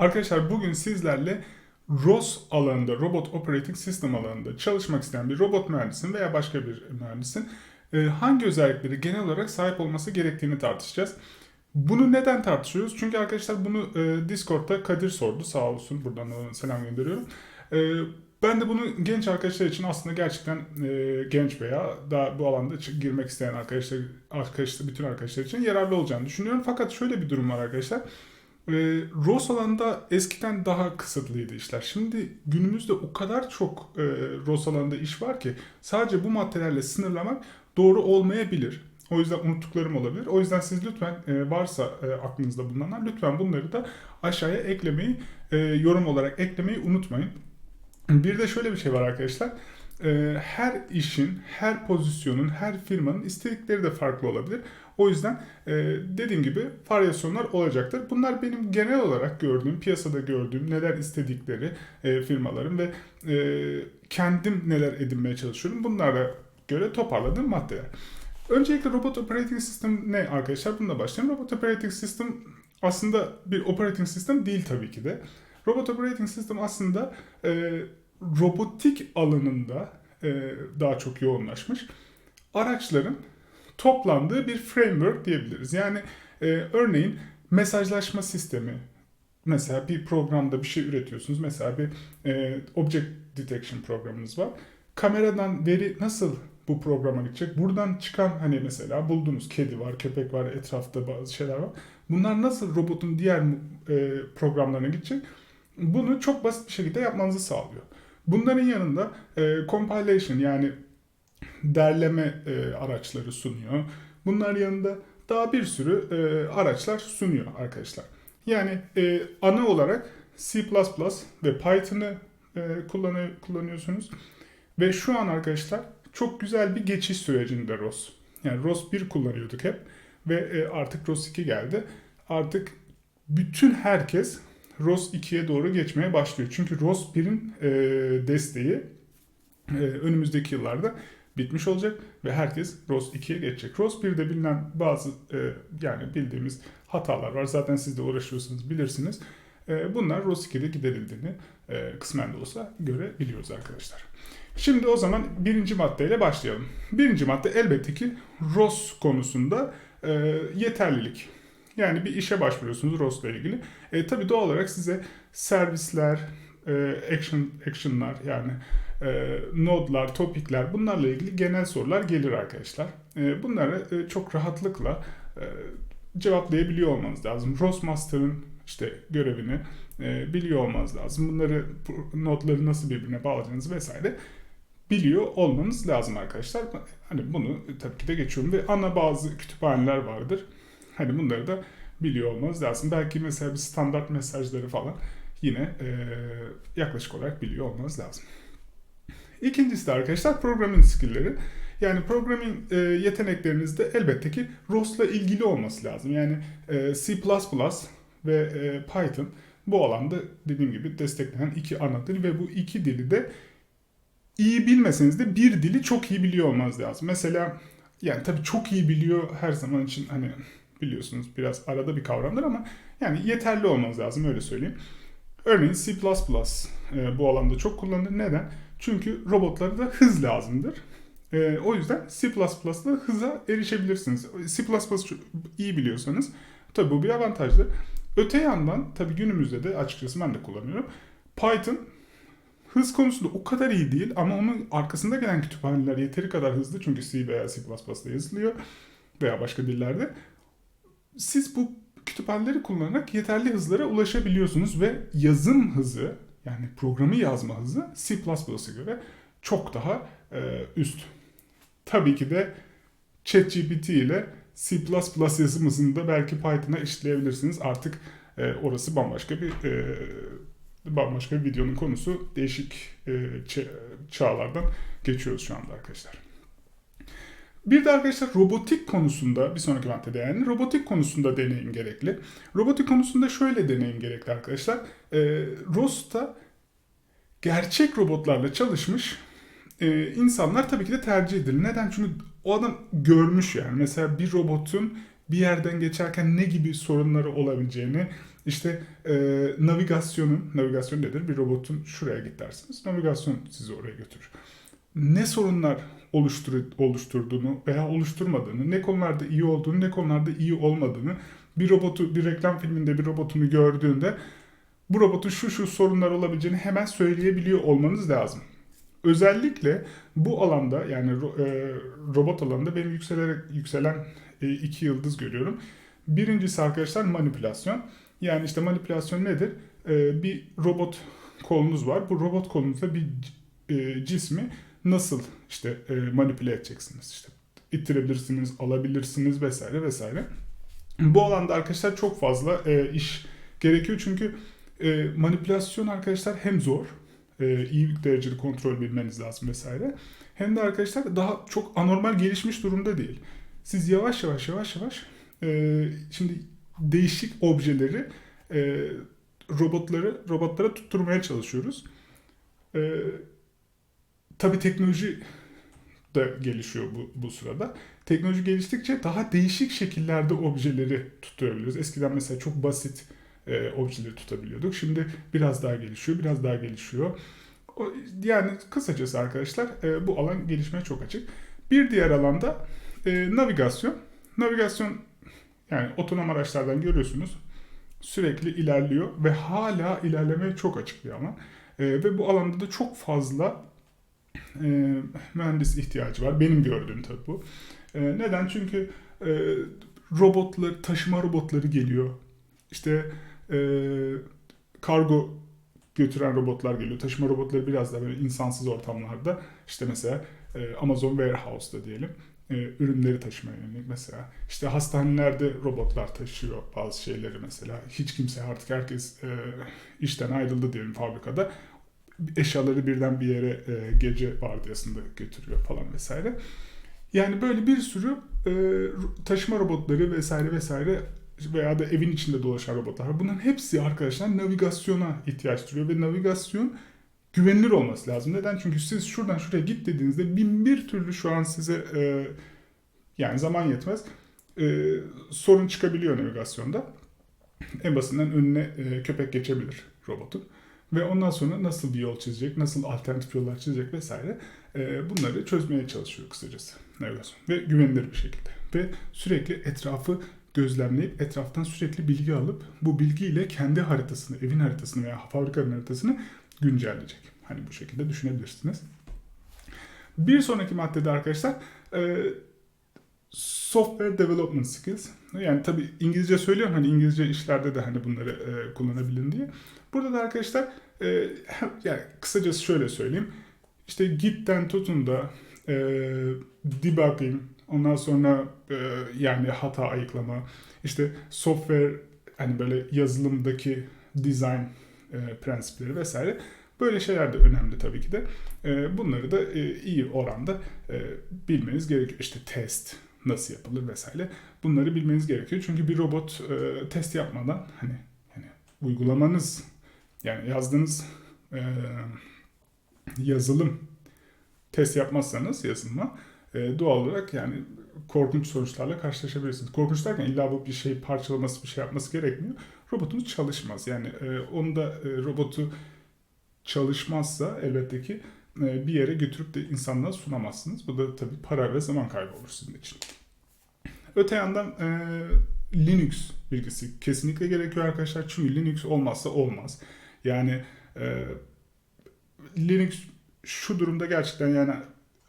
Arkadaşlar bugün sizlerle ROS alanında, Robot Operating System alanında çalışmak isteyen bir robot mühendisin veya başka bir mühendisin e, hangi özellikleri genel olarak sahip olması gerektiğini tartışacağız. Bunu neden tartışıyoruz? Çünkü arkadaşlar bunu e, Discord'da Kadir sordu sağ olsun. Buradan selam gönderiyorum. E, ben de bunu genç arkadaşlar için aslında gerçekten genç veya daha bu alanda girmek isteyen arkadaşlar, arkadaşlar, bütün arkadaşlar için yararlı olacağını düşünüyorum. Fakat şöyle bir durum var arkadaşlar. E, ROS alanında eskiden daha kısıtlıydı işler. Şimdi günümüzde o kadar çok e, ROS alanında iş var ki sadece bu maddelerle sınırlamak doğru olmayabilir. O yüzden unuttuklarım olabilir. O yüzden siz lütfen e, varsa e, aklınızda bulunanlar lütfen bunları da aşağıya eklemeyi, e, yorum olarak eklemeyi unutmayın. Bir de şöyle bir şey var arkadaşlar. E, her işin, her pozisyonun, her firmanın istedikleri de farklı olabilir. O yüzden e, dediğim gibi varyasyonlar olacaktır. Bunlar benim genel olarak gördüğüm, piyasada gördüğüm neler istedikleri e, firmaların ve e, kendim neler edinmeye çalışıyorum. Bunlara göre toparladığım maddeler. Öncelikle Robot Operating System ne arkadaşlar? Bununla başlayalım. Robot Operating System aslında bir operating system değil tabii ki de. Robot Operating System aslında e, robotik alanında e, daha çok yoğunlaşmış araçların toplandığı bir framework diyebiliriz. Yani e, örneğin mesajlaşma sistemi, mesela bir programda bir şey üretiyorsunuz. Mesela bir e, object detection programınız var. Kameradan veri nasıl bu programa gidecek? Buradan çıkan hani mesela buldunuz kedi var, köpek var, etrafta bazı şeyler var. Bunlar nasıl robotun diğer e, programlarına gidecek? Bunu çok basit bir şekilde yapmanızı sağlıyor. Bunların yanında e, compilation yani derleme e, araçları sunuyor. Bunlar yanında daha bir sürü e, araçlar sunuyor arkadaşlar. Yani e, ana olarak C++ ve Python'ı e, kullanı- kullanıyorsunuz. Ve şu an arkadaşlar çok güzel bir geçiş sürecinde ROS. Yani ROS 1 kullanıyorduk hep ve e, artık ROS 2 geldi. Artık bütün herkes ROS 2'ye doğru geçmeye başlıyor. Çünkü ROS 1'in e, desteği e, önümüzdeki yıllarda bitmiş olacak ve herkes ROS 2'ye geçecek. ROS 1'de bilinen bazı e, yani bildiğimiz hatalar var. Zaten siz de uğraşıyorsunuz bilirsiniz. E, bunlar ROS 2'de giderildiğini e, kısmen de olsa görebiliyoruz arkadaşlar. Şimdi o zaman birinci maddeyle başlayalım. Birinci madde elbette ki ROS konusunda e, yeterlilik. Yani bir işe başvuruyorsunuz ROS ile ilgili. E, tabii doğal olarak size servisler, e, action action'lar yani e, node'lar, topikler bunlarla ilgili genel sorular gelir arkadaşlar. E, bunları e, çok rahatlıkla e, cevaplayabiliyor olmanız lazım. ROS Master'ın işte görevini e, biliyor olmanız lazım. Bunları bu nodları nasıl birbirine bağlayacağınızı vesaire biliyor olmanız lazım arkadaşlar. Hani bunu tabii ki de geçiyorum ve ana bazı kütüphaneler vardır. Hani bunları da biliyor olmanız lazım. Belki mesela bir standart mesajları falan yine e, yaklaşık olarak biliyor olmanız lazım. İkincisi de arkadaşlar programming skill'leri. Yani programming e, yetenekleriniz de elbette ki ROS'la ilgili olması lazım. Yani e, C++ ve e, Python bu alanda dediğim gibi desteklenen iki ana dil ve bu iki dili de iyi bilmeseniz de bir dili çok iyi biliyor olmanız lazım. Mesela yani tabii çok iyi biliyor her zaman için hani biliyorsunuz biraz arada bir kavramdır ama yani yeterli olmanız lazım öyle söyleyeyim. Örneğin C++ e, bu alanda çok kullanılır. Neden? Çünkü robotlara da hız lazımdır. E, o yüzden C++'da hıza erişebilirsiniz. C++ iyi biliyorsanız tabii bu bir avantajdır. Öte yandan tabii günümüzde de açıkçası ben de kullanıyorum. Python hız konusunda o kadar iyi değil ama onun arkasında gelen kütüphaneler yeteri kadar hızlı çünkü C veya C++'da yazılıyor veya başka dillerde. Siz bu kütüphaneleri kullanarak yeterli hızlara ulaşabiliyorsunuz ve yazım hızı yani programı yazma hızı C++'a göre çok daha e, üst. Tabii ki de ChatGPT ile C++ yazım hızını da belki Python'a eşitleyebilirsiniz. Artık e, orası bambaşka bir e, bambaşka bir videonun konusu. Değişik e, çağlardan geçiyoruz şu anda arkadaşlar. Bir de arkadaşlar robotik konusunda bir sonraki maddede yani robotik konusunda deneyim gerekli. Robotik konusunda şöyle deneyim gerekli arkadaşlar. E, ROS'ta gerçek robotlarla çalışmış e, insanlar tabii ki de tercih edilir. Neden? Çünkü o adam görmüş yani. Mesela bir robotun bir yerden geçerken ne gibi sorunları olabileceğini İşte e, navigasyonun, navigasyon nedir? Bir robotun şuraya git dersiniz. Navigasyon sizi oraya götürür. Ne sorunlar oluştur, oluşturduğunu veya oluşturmadığını, ne konularda iyi olduğunu, ne konularda iyi olmadığını, bir robotu, bir reklam filminde bir robotunu gördüğünde bu robotun şu şu sorunlar olabileceğini hemen söyleyebiliyor olmanız lazım. Özellikle bu alanda yani e, robot alanında benim yükselerek yükselen e, iki yıldız görüyorum. Birincisi arkadaşlar manipülasyon. Yani işte manipülasyon nedir? E, bir robot kolunuz var. Bu robot kolunuzda bir e, cismi nasıl işte e, manipüle edeceksiniz? İşte ittirebilirsiniz, alabilirsiniz vesaire vesaire. Bu alanda arkadaşlar çok fazla e, iş gerekiyor çünkü e, manipülasyon arkadaşlar hem zor, e, iyi derecede kontrol bilmeniz lazım vesaire. Hem de arkadaşlar daha çok anormal gelişmiş durumda değil. Siz yavaş yavaş yavaş yavaş e, şimdi değişik objeleri e, robotları robotlara tutturmaya çalışıyoruz. E, tabii teknoloji de gelişiyor bu, bu sırada. Teknoloji geliştikçe daha değişik şekillerde objeleri tutturabiliyoruz. Eskiden mesela çok basit e, objeleri tutabiliyorduk. Şimdi biraz daha gelişiyor, biraz daha gelişiyor. O, yani kısacası arkadaşlar e, bu alan gelişmeye çok açık. Bir diğer alanda e, navigasyon. Navigasyon yani otonom araçlardan görüyorsunuz sürekli ilerliyor ve hala ilerlemeye çok açık bir alan. E, ve bu alanda da çok fazla e, mühendis ihtiyacı var. Benim gördüğüm tabii bu. E, neden? Çünkü e, robotlar, taşıma robotları geliyor. İşte e, kargo götüren robotlar geliyor. Taşıma robotları biraz daha böyle insansız ortamlarda. İşte mesela e, Amazon Warehouse'da diyelim. E, ürünleri taşımaya yönelik mesela. İşte hastanelerde robotlar taşıyor bazı şeyleri mesela. Hiç kimse artık herkes e, işten ayrıldı diyelim fabrikada. Eşyaları birden bir yere e, gece vardiyasında götürüyor falan vesaire. Yani böyle bir sürü e, taşıma robotları vesaire vesaire veya da evin içinde dolaşan robotlar. Bunların hepsi arkadaşlar navigasyona ihtiyaç duyuyor ve navigasyon güvenilir olması lazım. Neden? Çünkü siz şuradan şuraya git dediğinizde bin bir türlü şu an size e, yani zaman yetmez e, sorun çıkabiliyor navigasyonda. En basitinden önüne e, köpek geçebilir robotun. Ve ondan sonra nasıl bir yol çizecek, nasıl alternatif yollar çizecek vesaire e, bunları çözmeye çalışıyor kısacası navigasyon. Ve güvenilir bir şekilde. Ve sürekli etrafı gözlemleyip etraftan sürekli bilgi alıp bu bilgiyle kendi haritasını, evin haritasını veya fabrikanın haritasını güncelleyecek. Hani bu şekilde düşünebilirsiniz. Bir sonraki maddede arkadaşlar e, software development skills. Yani tabi İngilizce söylüyorum hani İngilizce işlerde de hani bunları e, kullanabilin diye. Burada da arkadaşlar e, yani kısacası şöyle söyleyeyim. İşte Git'ten tutun da e, debugging, ondan sonra e, yani hata ayıklama, işte software hani böyle yazılımdaki design e, prensipleri vesaire böyle şeyler de önemli tabii ki de. E, bunları da e, iyi oranda e, bilmeniz gerekiyor. İşte test nasıl yapılır vesaire. Bunları bilmeniz gerekiyor. Çünkü bir robot e, test yapmadan hani hani uygulamanız yani yazdığınız e, yazılım test yapmazsanız yazılıma e, doğal olarak yani korkunç sonuçlarla karşılaşabilirsiniz. Korkunç derken illa bu bir şey parçalaması bir şey yapması gerekmiyor. Robotunuz çalışmaz. Yani e, onu da e, robotu çalışmazsa elbette ki bir yere götürüp de insanlara sunamazsınız. Bu da tabii para ve zaman kaybı olur sizin için. Öte yandan e, Linux bilgisi kesinlikle gerekiyor arkadaşlar. Çünkü Linux olmazsa olmaz. Yani e, Linux şu durumda gerçekten yani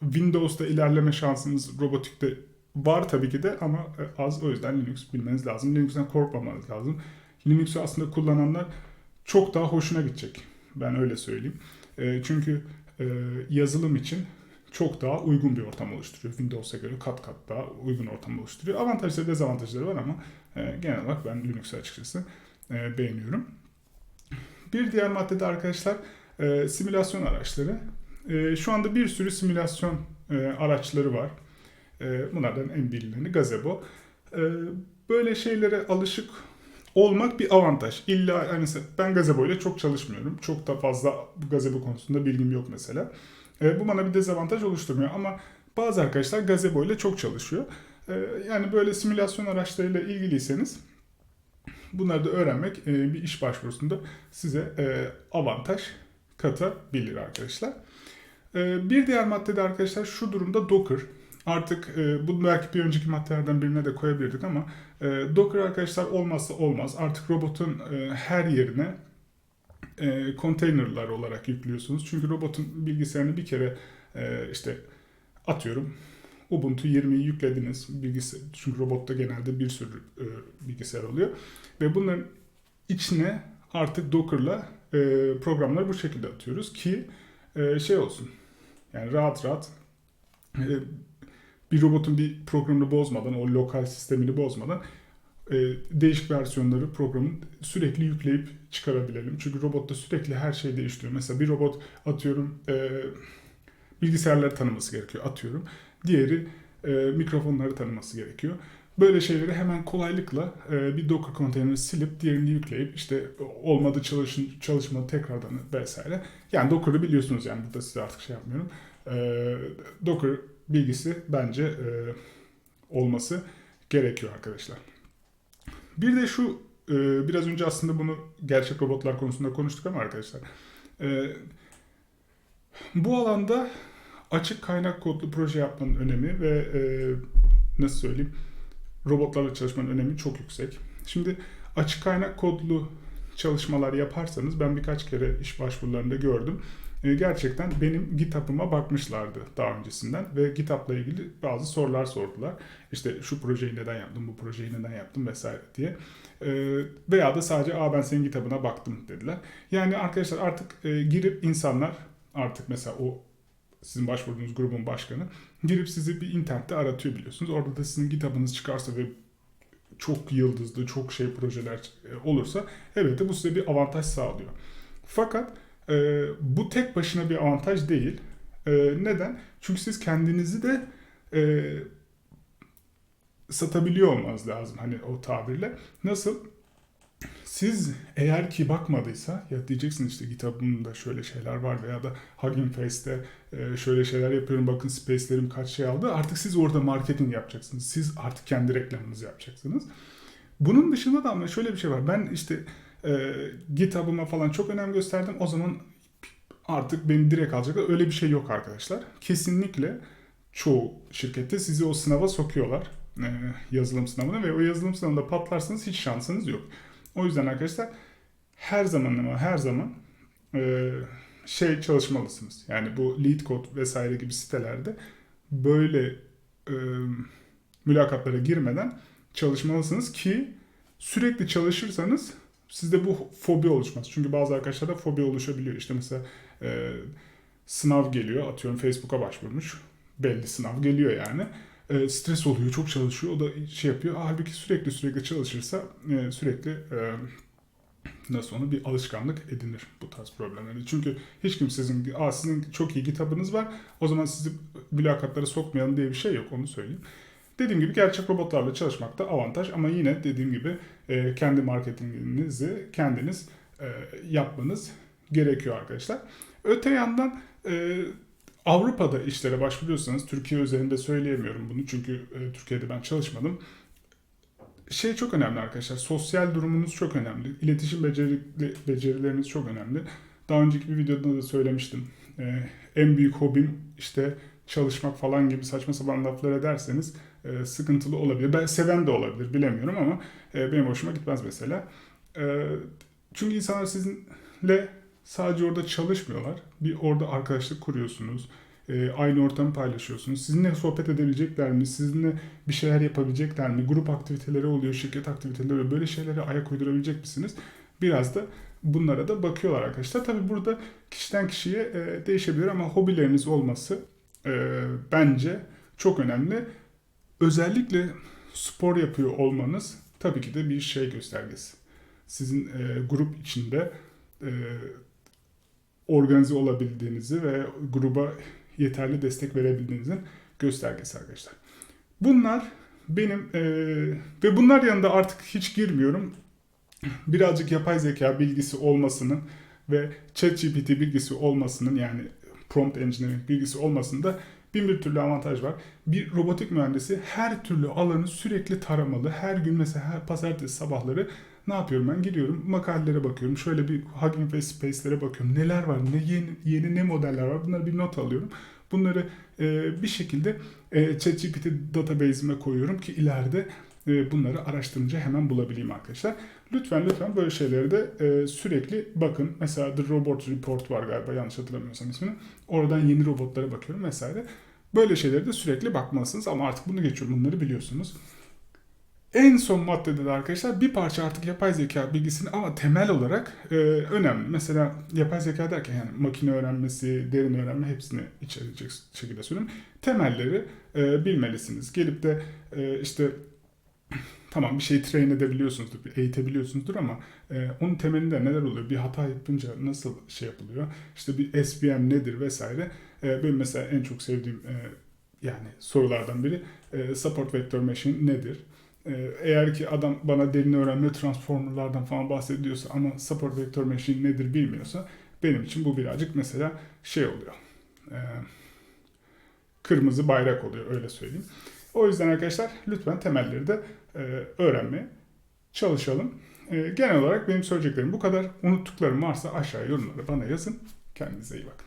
Windows'ta ilerleme şansınız robotikte var tabii ki de ama e, az. O yüzden Linux bilmeniz lazım. Linux'ten korkmamanız lazım. Linux'u aslında kullananlar çok daha hoşuna gidecek. Ben öyle söyleyeyim. E, çünkü e, yazılım için çok daha uygun bir ortam oluşturuyor. Windows'a göre kat kat daha uygun ortam oluşturuyor. Avantajları dezavantajları var ama e, genel olarak ben Linux'u açıkçası e, beğeniyorum. Bir diğer maddede arkadaşlar e, simülasyon araçları. Şu anda bir sürü simülasyon araçları var. Bunlardan en bilineni Gazebo. Böyle şeylere alışık olmak bir avantaj. İlla hani ben Gazebo ile çok çalışmıyorum. Çok da fazla Gazebo konusunda bilgim yok mesela. E, bu bana bir dezavantaj oluşturmuyor ama bazı arkadaşlar Gazebo ile çok çalışıyor. E, yani böyle simülasyon araçlarıyla ilgiliyseniz Bunları da öğrenmek e, bir iş başvurusunda size e, avantaj katabilir arkadaşlar. E, bir diğer maddede arkadaşlar şu durumda Docker. Artık e, bunu belki bir önceki maddelerden birine de koyabilirdik ama e, Docker arkadaşlar olmazsa olmaz. Artık robotun e, her yerine e, konteynerlar olarak yüklüyorsunuz. Çünkü robotun bilgisayarını bir kere e, işte atıyorum Ubuntu 20'yi yüklediniz. Bilgisayar, çünkü robotta genelde bir sürü e, bilgisayar oluyor. Ve bunların içine artık Docker'la e, programları bu şekilde atıyoruz ki e, şey olsun. Yani rahat rahat e, bir robotun bir programını bozmadan, o lokal sistemini bozmadan e, değişik versiyonları programın sürekli yükleyip çıkarabilelim. Çünkü robotta sürekli her şey değişiyor. Mesela bir robot atıyorum e, bilgisayarları tanıması gerekiyor atıyorum. Diğeri e, mikrofonları tanıması gerekiyor. Böyle şeyleri hemen kolaylıkla e, bir Docker konteyneri silip diğerini yükleyip işte olmadı çalışın, çalışmadı tekrardan vesaire. Yani Docker'ı biliyorsunuz yani burada size artık şey yapmıyorum. E, Docker bilgisi bence e, olması gerekiyor arkadaşlar. Bir de şu e, biraz önce aslında bunu gerçek robotlar konusunda konuştuk ama arkadaşlar e, bu alanda açık kaynak kodlu proje yapmanın önemi ve e, nasıl söyleyeyim robotlarla çalışmanın önemi çok yüksek. Şimdi açık kaynak kodlu çalışmalar yaparsanız ben birkaç kere iş başvurularında gördüm. E, gerçekten benim GitHub'ıma bakmışlardı daha öncesinden ve GitHub'la ilgili bazı sorular sordular. İşte şu projeyi neden yaptım, bu projeyi neden yaptım vesaire diye. E, veya da sadece Aa, ben senin GitHub'ına baktım dediler. Yani arkadaşlar artık e, girip insanlar artık mesela o sizin başvurduğunuz grubun başkanı girip sizi bir internette aratıyor biliyorsunuz. Orada da sizin GitHub'ınız çıkarsa ve çok yıldızlı, çok şey projeler olursa evet de bu size bir avantaj sağlıyor. Fakat e, bu tek başına bir avantaj değil. E, neden? Çünkü siz kendinizi de e, satabiliyor olmanız lazım hani o tabirle. Nasıl? Siz eğer ki bakmadıysa ya diyeceksin işte GitHub'ımda şöyle şeyler var veya da Hugging Face'te e, şöyle şeyler yapıyorum bakın space'lerim kaç şey aldı. Artık siz orada marketing yapacaksınız. Siz artık kendi reklamınızı yapacaksınız. Bunun dışında da ama şöyle bir şey var. Ben işte e, GitHub'ıma falan çok önem gösterdim. O zaman artık beni direkt alacaklar. Öyle bir şey yok arkadaşlar. Kesinlikle çoğu şirkette sizi o sınava sokuyorlar. E, yazılım sınavına ve o yazılım sınavında patlarsanız hiç şansınız yok. O yüzden arkadaşlar her zaman ama her zaman e, şey çalışmalısınız. Yani bu lead code vesaire gibi sitelerde böyle e, mülakatlara girmeden çalışmalısınız ki sürekli çalışırsanız sizde bu fobi oluşmaz. Çünkü bazı arkadaşlarda fobi oluşabiliyor. İşte mesela e, sınav geliyor. Atıyorum Facebook'a başvurmuş. Belli sınav geliyor yani. E, stres oluyor, çok çalışıyor. O da şey yapıyor. Halbuki sürekli sürekli çalışırsa e, sürekli e, nasıl onu bir alışkanlık edinir bu tarz problemleri. Çünkü hiç kimse sizin, Aa, sizin çok iyi kitabınız var. O zaman sizi mülakatlara sokmayalım diye bir şey yok. Onu söyleyeyim. Dediğim gibi gerçek robotlarla çalışmak da avantaj ama yine dediğim gibi e, kendi marketinginizi kendiniz e, yapmanız gerekiyor arkadaşlar. Öte yandan e, Avrupa'da işlere başvuruyorsanız Türkiye üzerinde söyleyemiyorum bunu çünkü e, Türkiye'de ben çalışmadım. Şey çok önemli arkadaşlar. Sosyal durumunuz çok önemli. İletişim beceri, becerileriniz çok önemli. Daha önceki bir videoda da söylemiştim. E, en büyük hobim işte çalışmak falan gibi saçma sapan laflar ederseniz e, sıkıntılı olabilir. Ben seven de olabilir bilemiyorum ama e, benim hoşuma gitmez mesela. E, çünkü insanlar sizinle sadece orada çalışmıyorlar. Bir orada arkadaşlık kuruyorsunuz. E, aynı ortamı paylaşıyorsunuz. Sizinle sohbet edebilecekler mi? Sizinle bir şeyler yapabilecekler mi? Grup aktiviteleri oluyor, şirket aktiviteleri oluyor. Böyle şeylere ayak uydurabilecek misiniz? Biraz da bunlara da bakıyorlar arkadaşlar. Tabi burada kişiden kişiye değişebilir ama hobileriniz olması bence çok önemli. Özellikle spor yapıyor olmanız tabii ki de bir şey göstergesi. Sizin e, grup içinde e, organize olabildiğinizi ve gruba yeterli destek verebildiğinizin göstergesi arkadaşlar. Bunlar benim e, ve bunlar yanında artık hiç girmiyorum. Birazcık yapay zeka bilgisi olmasının ve ChatGPT bilgisi olmasının yani prompt engineering bilgisi olmasında bin bir türlü avantaj var. Bir robotik mühendisi her türlü alanı sürekli taramalı. Her gün mesela her pazartesi sabahları ne yapıyorum ben? Giriyorum makalelere bakıyorum. Şöyle bir Hugging Face Space'lere bakıyorum. Neler var? Ne yeni, yeni ne modeller var? Bunları bir not alıyorum. Bunları e, bir şekilde e, ChatGPT database'ime koyuyorum ki ileride e, bunları araştırınca hemen bulabileyim arkadaşlar. Lütfen lütfen böyle şeyleri de e, sürekli bakın. Mesela The Robot Report var galiba yanlış hatırlamıyorsam ismini. Oradan yeni robotlara bakıyorum vesaire. Böyle şeyleri de sürekli bakmalısınız ama artık bunu geçiyorum bunları biliyorsunuz. En son maddede de arkadaşlar bir parça artık yapay zeka bilgisini ama temel olarak e, önemli. Mesela yapay zeka derken yani makine öğrenmesi, derin öğrenme hepsini içerecek şekilde söylüyorum. Temelleri e, bilmelisiniz. Gelip de e, işte tamam bir şeyi train edebiliyorsunuzdur, bir eğitebiliyorsunuzdur ama e, onun temelinde neler oluyor? Bir hata yapınca nasıl şey yapılıyor? İşte bir SVM nedir vesaire. E, benim mesela en çok sevdiğim e, yani sorulardan biri e, support vector machine nedir? E, eğer ki adam bana derin öğrenme transformerlardan falan bahsediyorsa ama support vector machine nedir bilmiyorsa benim için bu birazcık mesela şey oluyor. E, kırmızı bayrak oluyor öyle söyleyeyim. O yüzden arkadaşlar lütfen temelleri de öğrenmeye çalışalım. E, genel olarak benim söyleyeceklerim bu kadar. Unuttuklarım varsa aşağı yorumlara bana yazın. Kendinize iyi bakın.